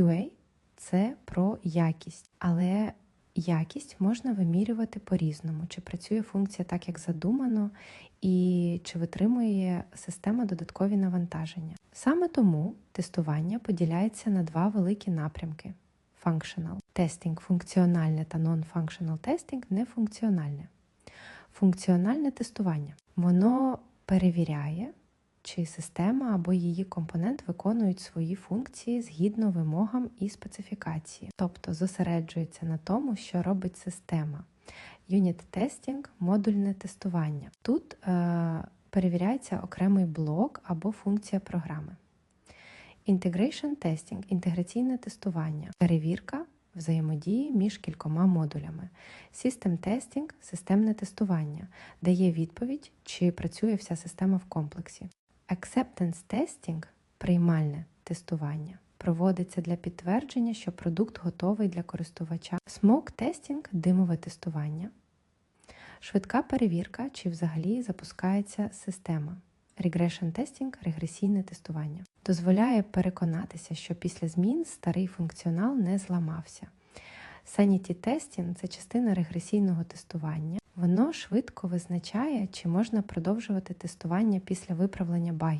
QA це про якість, але якість можна вимірювати по-різному, чи працює функція так, як задумано, і чи витримує система додаткові навантаження. Саме тому тестування поділяється на два великі напрямки: functional testing – функціональне та non-functional testing – нефункціональне. Функціональне тестування воно перевіряє, чи система або її компонент виконують свої функції згідно вимогам і специфікації, тобто зосереджується на тому, що робить система. Юніт тестінг модульне тестування. Тут е, перевіряється окремий блок або функція програми. Integration testing – інтеграційне тестування, перевірка взаємодії між кількома модулями. System testing – системне тестування, дає відповідь, чи працює вся система в комплексі. Acceptance testing – приймальне тестування. Проводиться для підтвердження, що продукт готовий для користувача. Smoke testing – димове тестування. Швидка перевірка, чи взагалі запускається система. Regression testing – регресійне тестування. Дозволяє переконатися, що після змін старий функціонал не зламався. Sanity testing – це частина регресійного тестування. Воно швидко визначає, чи можна продовжувати тестування після виправлення багів.